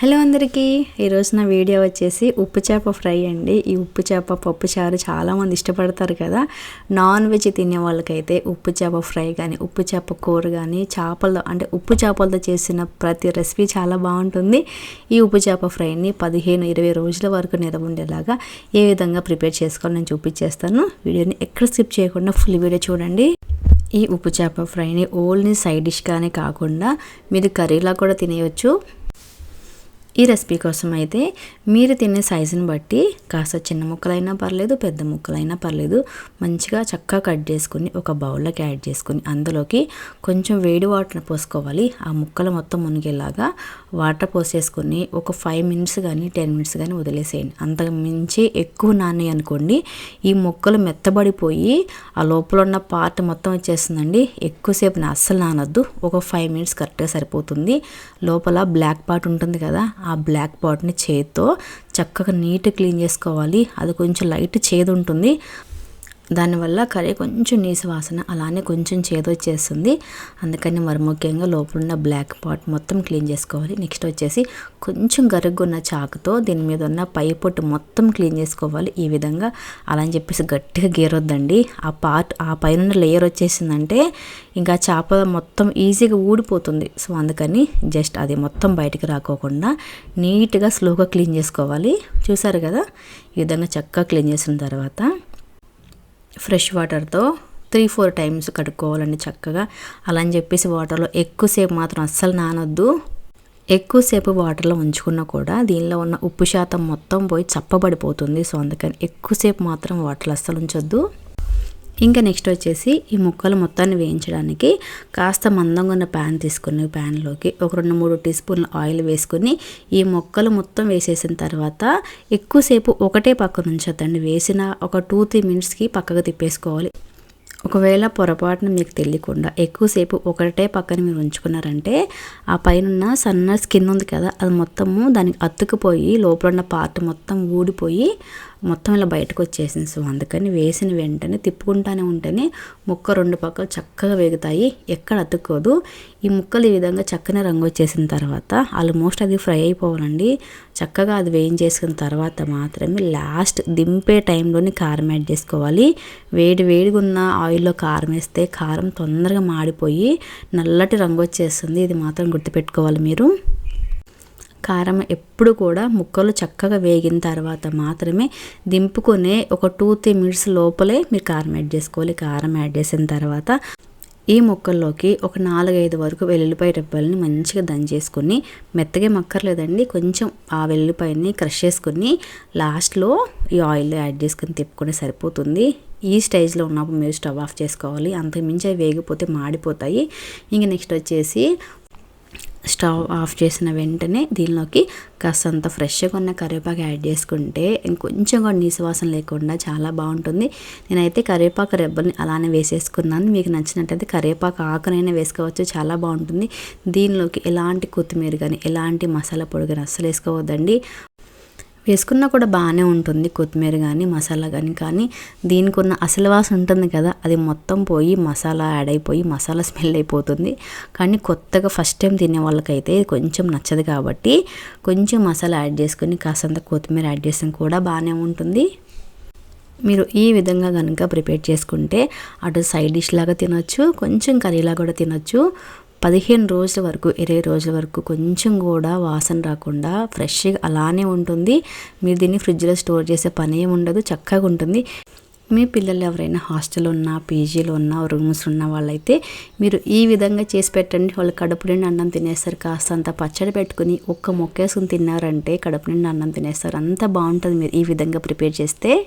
Hello అందరికీ. ఈరోజు నా వీడియో వచ్చేసి ఉప్పు చేప ఫ్రై అండి. ఈ ఉప్పు చేప పప్పు చారు చాలామంది ఇష్టపడతారు కదా. నాన్ వెజ్ తినే వాళ్ళకైతే ఉప్పు చేప ఫ్రై కానీ ఉప్పు చేప కూర కానీ చేపలతో అంటే ఉప్పు చేపలతో చేసిన ప్రతి రెసిపీ చాలా బాగుంటుంది. ఈ ఉప్పు చేప ఫ్రైని పదిహేను ఇరవై రోజుల వరకు నిలవ ఉండేలాగా ఏ విధంగా ప్రిపేర్ చేసుకోవాలో నేను చూపించేస్తాను వీడియోని ఎక్కడ స్కిప్ చేయకుండా ఫుల్ వీడియో చూడండి. ఈ ఉప్పు చేప ఫ్రైని ఓన్లీ సైడ్ డిష్గానే కాకుండా మీరు కర్రీలా కూడా తినేయచ్చు. ఈ రెసిపీ కోసం అయితే మీరు తినే సైజుని బట్టి కాస్త చిన్న ముక్కలైనా పర్లేదు పెద్ద ముక్కలైనా పర్లేదు మంచిగా చక్కగా కట్ చేసుకుని ఒక బౌల్లోకి యాడ్ చేసుకుని అందులోకి కొంచెం వేడి వాటర్ పోసుకోవాలి. ఆ ముక్కలు మొత్తం మునిగేలాగా వాటర్ పోసేసుకుని ఒక ఫైవ్ మినిట్స్ కానీ టెన్ మినిట్స్ కానీ వదిలేసేయండి. అంతకు మించి ఎక్కువ నాని అనుకోండి ఈ ముక్కలు మెత్తబడిపోయి ఆ లోపల ఉన్న పార్ట్ మొత్తం వచ్చేస్తుందండి. ఎక్కువసేపు అస్సలు నానొద్దు. ఒక ఫైవ్ మినిట్స్ కరెక్ట్గా సరిపోతుంది. లోపల బ్లాక్ పార్ట్ ఉంటుంది కదా ఆ బ్లాక్ పాట్ని చేత్తో చక్కగా నీట్ క్లీన్ చేసుకోవాలి. అది కొంచెం లైట్ చేదు ఉంటుంది దానివల్ల కర్రీ కొంచెం నీసు వాసన అలానే కొంచెం చేదొచ్చేస్తుంది. అందుకని మరి ముఖ్యంగా లోపల బ్లాక్ పాట్ మొత్తం క్లీన్ చేసుకోవాలి. నెక్స్ట్ వచ్చేసి కొంచెం గరుగున్న చాకుతో దీని మీద ఉన్న పై పొట్టు మొత్తం క్లీన్ చేసుకోవాలి. ఈ విధంగా అలా అని చెప్పేసి గట్టిగా గీరొద్దండి. ఆ పార్ట్ ఆ పైన లేయర్ వచ్చేసిందంటే ఇంకా చేప మొత్తం ఈజీగా ఊడిపోతుంది. సో అందుకని జస్ట్ అది మొత్తం బయటికి రాకోకుండా నీట్గా స్లోగా క్లీన్ చేసుకోవాలి. చూసారు కదా? ఈ విధంగా చక్కగా క్లీన్ చేసిన తర్వాత ఫ్రెష్ వాటర్తో త్రీ ఫోర్ టైమ్స్ కడుక్కోవాలండి చక్కగా. అలా అని చెప్పేసి వాటర్లో ఎక్కువసేపు మాత్రం అస్సలు నానొద్దు. ఎక్కువసేపు వాటర్లో ఉంచుకున్నా కూడా దీనిలో ఉన్న ఉప్పు శాతం మొత్తం పోయి చప్పబడిపోతుంది. సో అందుకని ఎక్కువసేపు మాత్రం వాటర్లో అస్సలు ఉంచొద్దు. ఇంకా నెక్స్ట్ వచ్చేసి ఈ ముక్కలు మొత్తాన్ని వేయించడానికి కాస్త మందంగా ఉన్న ప్యాన్ తీసుకుని ప్యాన్లోకి ఒక రెండు మూడు టీ స్పూన్ల ఆయిల్ వేసుకుని ఈ మొక్కలు మొత్తం వేసేసిన తర్వాత ఎక్కువసేపు ఒకటే పక్క ఉంచొద్దండి వేసిన ఒక టూ త్రీ మినిట్స్కి పక్కకు తిప్పేసుకోవాలి. ఒకవేళ పొరపాటున మీకు తెలియకుండా ఎక్కువసేపు ఒకటే పక్కన మీరు ఉంచుకున్నారంటే ఆ పైన సన్న స్కిన్ ఉంది కదా అది మొత్తము దానికి అతుకుపోయి లోపల ఉన్న పార్ట్ మొత్తం ఊడిపోయి మొత్తం ఇలా బయటకు వచ్చేసింది. సో అందుకని వేసిన వెంటనే తిప్పుకుంటానే ఉంటేనే ముక్క రెండు పక్కలు చక్కగా వేగుతాయి. ఎక్కడ అతుక్కోదు. ఈ ముక్కలు ఈ విధంగా చక్కనే రంగు వచ్చేసిన తర్వాత ఆల్మోస్ట్ అది ఫ్రై అయిపోవాలండి. చక్కగా అది వేయించేసుకున్న తర్వాత మాత్రమే లాస్ట్ దింపే టైంలోనే కారం యాడ్ చేసుకోవాలి. వేడి వేడిగా ఉన్న ఆయిల్లో కారం వేస్తే కారం తొందరగా మాడిపోయి నల్లటి రంగు వచ్చేస్తుంది. ఇది మాత్రం గుర్తుపెట్టుకోవాలి మీరు. కారం ఎప్పుడు కూడా ముక్కలు చక్కగా వేగిన తర్వాత మాత్రమే దింపుకునే ఒక టూ త్రీ మినిట్స్ లోపలే మీరు కారం యాడ్ చేసుకోవాలి. కారం యాడ్ చేసిన తర్వాత ఈ ముక్కల్లోకి ఒక నాలుగైదు వరకు వెల్లుల్లిపాయ రెబ్బల్ని మంచిగా దంచేసుకుని మెత్తగా మక్కర్లేదండి. కొంచెం ఆ వెల్లుల్లిపాయని క్రష్ చేసుకుని లాస్ట్లో ఈ ఆయిల్ యాడ్ చేసుకుని తిప్పుకుని సరిపోతుంది. ఈ స్టేజ్లో ఉన్నప్పుడు మీరు స్టవ్ ఆఫ్ చేసుకోవాలి. అంతకుమించి అవి వేగిపోతే మాడిపోతాయి. ఇంక నెక్స్ట్ వచ్చేసి స్టవ్ ఆఫ్ చేసిన వెంటనే దీనిలోకి కాస్తంత ఫ్రెష్గా ఉన్న కరివేపాకు యాడ్ చేసుకుంటే ఇంకొంచెం కూడా నీసువాసన లేకుండా చాలా బాగుంటుంది. నేనైతే కరివేపాకు రెబ్బల్ని అలానే వేసేసుకున్నాను. మీకు నచ్చినట్టయితే కరివేపాకు ఆకునైనా వేసుకోవచ్చు చాలా బాగుంటుంది. దీనిలోకి ఎలాంటి కొత్తిమీర కానీ ఎలాంటి మసాలా పొడి కానీ అస్సలు వేసుకోవద్దండి. వేసుకున్నా కూడా బాగానే ఉంటుంది కొత్తిమీర కానీ మసాలా కానీ కానీ దీనికి ఉన్న అసలు వాసన ఉంటుంది కదా అది మొత్తం పోయి మసాలా యాడ్ అయిపోయి మసాలా స్మెల్ అయిపోతుంది. కానీ కొత్తగా ఫస్ట్ టైం తినే వాళ్ళకైతే కొంచెం నచ్చదు కాబట్టి కొంచెం మసాలా యాడ్ చేసుకుని కాసంత కొత్తిమీర యాడ్ చేసిన కూడా బాగానే ఉంటుంది. మీరు ఈ విధంగా కనుక ప్రిపేర్ చేసుకుంటే అటు సైడ్ డిష్ లాగా తినొచ్చు కొంచెం కర్రీలా కూడా తినొచ్చు. పదిహేను రోజుల వరకు ఇరవై రోజుల వరకు కొంచెం కూడా వాసన రాకుండా ఫ్రెష్గా అలానే ఉంటుంది. మీరు దీన్ని ఫ్రిడ్జ్లో స్టోర్ చేసే పని ఏమి ఉండదు చక్కగా ఉంటుంది. మీ పిల్లలు ఎవరైనా హాస్టల్ ఉన్నా పీజీలో ఉన్నా రూమ్స్ ఉన్న వాళ్ళైతే మీరు ఈ విధంగా చేసి పెట్టండి. వాళ్ళు కడుపు నిండా అన్నం తినేస్తారు. కాస్త అంత పచ్చడి పెట్టుకుని ఒక్క మొక్కేసుకుని తిన్నారంటే కడుపు నిండా అన్నం తినేస్తారు. అంత బాగుంటుంది మీరు ఈ విధంగా ప్రిపేర్ చేస్తే.